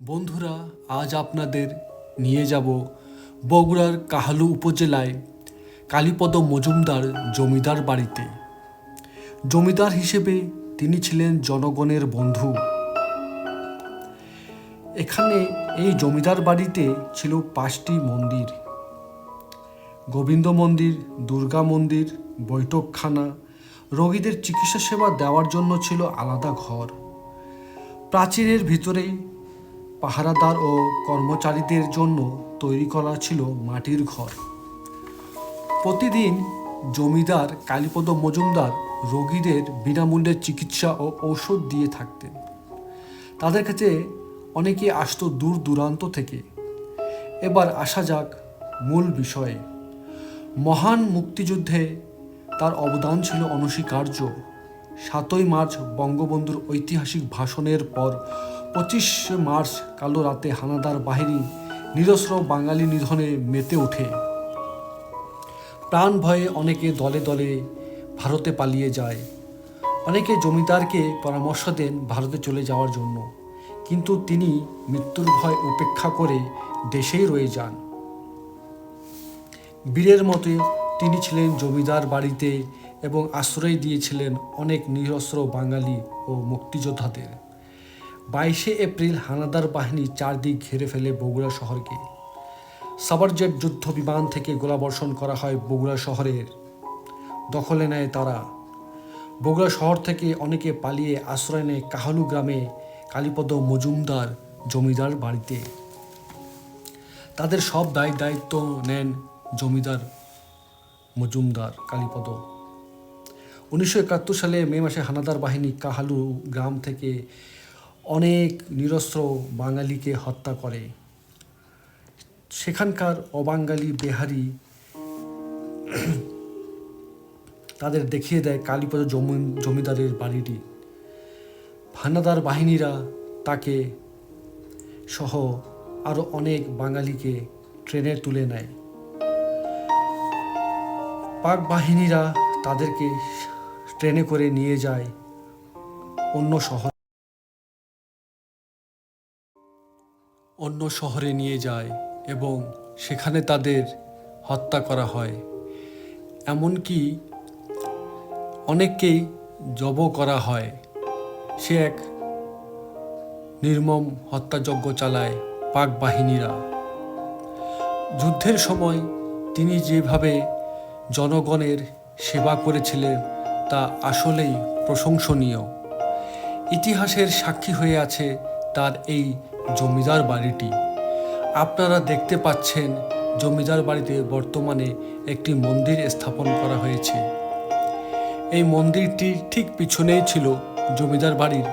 বন্ধুরা, আজ আপনাদের নিয়ে যাব বগুড়ার কাহালু উপজেলায় কালীপদ মজুমদার জমিদার বাড়িতে। জমিদার হিসেবে তিনি ছিলেন জনগণের বন্ধু। এখানে এই জমিদার বাড়িতে ছিল পাঁচটি মন্দির। গোবিন্দ মন্দির, দুর্গা মন্দির, বৈঠকখানা, রোগীদের চিকিৎসা সেবা দেওয়ার জন্য ছিল আলাদা ঘর। প্রাচীরের ভিতরেই পাহারাদার ও কর্মচারীদের জন্য তৈরি করা ছিল মাটির ঘর। প্রতিদিন জমিদার, কালীপদ মজুমদার রোগীদের বিনামূল্যে চিকিৎসা ও ঔষধ দিয়ে থাকতেন। তাদের কাছে অনেকে আসত দূর দূরান্ত থেকে। এবার আসা যাক মূল বিষয়ে। মহান মুক্তিযুদ্ধে তার অবদান ছিল অনস্বীকার্য। সাতই মার্চ বঙ্গবন্ধুর ঐতিহাসিক ভাষণের পর পঁচিশে মার্চ কালো রাতে হানাদার বাহিনী নিরস্ত্র বাঙালি নিধনে মেতে ওঠে। প্রাণ ভয়ে অনেকে দলে দলে ভারতে পালিয়ে যায়। অনেকে জমিদারকে পরামর্শ দেন ভারতে চলে যাওয়ার জন্য। কিন্তু তিনি মৃত্যুর ভয় উপেক্ষা করে দেশেই রয়ে যান। বীরের মতে তিনি ছিলেন জমিদার বাড়িতে এবং আশ্রয় দিয়েছিলেন অনেক নিরস্ত্র বাঙালি ও মুক্তিযোদ্ধাদের। বাইশে এপ্রিল হানাদার বাহিনী চারদিক ঘিরে ফেলে বগুড়া শহরকে। সাবারজেট যুদ্ধ বিমান থেকে গোলাবর্ষণ করা হয় বগুড়া শহরের। দখলে নেয় তারা। বগুড়া শহর থেকে অনেকে পালিয়ে আশ্রয় নেয় কাহালু গ্রামে কালীপদ মজুমদার জমিদার বাড়িতে। তাদের সব দায় দায়িত্ব নেন জমিদার মজুমদার কালীপদ। উনিশশো একাত্তর সালে মে মাসে হানাদার বাহিনী কাহালু গ্রাম থেকে অনেক নিরস্ত্র বাঙালিকে হত্যা করে। সেখানকার অবাঙ্গালি বেহারি তাদের দেখিয়ে দেয় কালীপদ জমি, জমিদারের বাড়িটি। হানাদার বাহিনীরা তাকে সহ আরও অনেক বাঙালিকে ট্রেনে তুলে নেয়। পাক বাহিনীরা তাদেরকে ট্রেনে করে নিয়ে যায় অন্য শহর। অন্য শহরে নিয়ে যায় এবং সেখানে তাদের হত্যা করা হয়। এমনকি অনেককেই জব করা হয়। সে এক নির্মম হত্যাযজ্ঞ চালায় পাক বাহিনীরা। যুদ্ধের সময় তিনি যেভাবে জনগণের সেবা করেছিলেন, তা আসলেই প্রশংসনীয়। ইতিহাসের সাক্ষী হয়ে আছে তার এই জমিদার বাড়িটি। আপনারা দেখতে পাচ্ছেন জমিদার বাড়িতে বর্তমানে একটি মন্দির স্থাপন করা হয়েছে। এই মন্দিরটির ঠিক পিছনেই ছিল জমিদার বাড়ির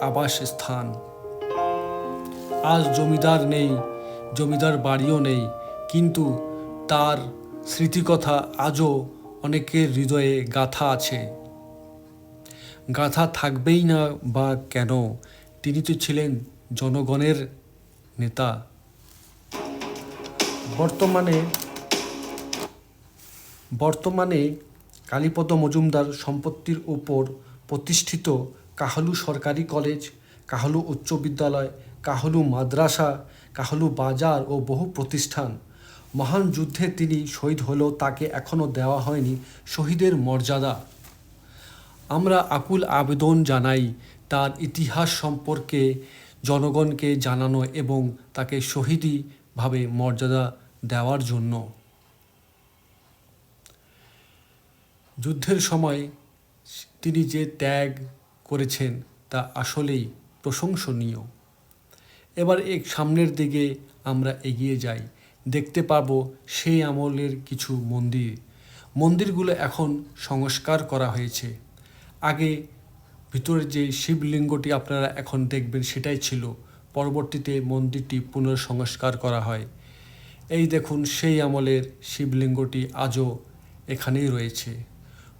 আবাস স্থান আজ জমিদার নেই, জমিদার বাড়িও নেই, কিন্তু তার স্মৃতিকথা আজও অনেকের হৃদয়ে গাথা আছে। গাথা থাকবেই না বা কেন? তিনি তো ছিলেন জনগণের নেতা। বর্তমানে বর্তমানে কালীপদ মজুমদার সম্পত্তির উপর প্রতিষ্ঠিত কাহালু সরকারি কলেজ, কাহালু উচ্চ বিদ্যালয়, কাহালু মাদ্রাসা, কাহালু বাজার ও বহু প্রতিষ্ঠান। মহান যুদ্ধে তিনি শহীদ হলেও তাকে এখনও দেওয়া হয়নি শহীদের মর্যাদা। আমরা আকুল আবেদন জানাই তার ইতিহাস সম্পর্কে জনগণকে জানানো এবং তাকে শহীদীভাবে মর্যাদা দেওয়ার জন্য। যুদ্ধের সময় তিনি যে ত্যাগ করেছেন তা আসলেই প্রশংসনীয়। এবার এক সামনের দিকে আমরা এগিয়ে যাই। দেখতে পাবো সেই আমলের কিছু মন্দির। মন্দিরগুলো এখন সংস্কার করা হয়েছে। আগে ভিতরে যে শিবলিঙ্গটি আপনারা এখন দেখবেন সেটাই ছিল। পরবর্তীতে মন্দিরটি পুনর্সংস্কার করা হয়। এই দেখুন সেই আমলের শিবলিঙ্গটি আজও এখানেই রয়েছে।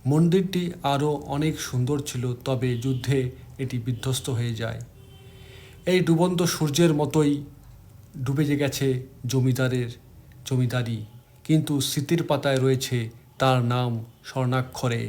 মন্দিরটি আরও অনেক সুন্দর ছিল, তবে যুদ্ধে এটি বিধ্বস্ত হয়ে যায়। এই ডুবন্ত সূর্যের মতোই ডুবে যে গেছে জমিদারের, জমিদারি। কিন্তু স্মৃতির পাতায় রয়েছে তার নাম স্বর্ণাক্ষরে।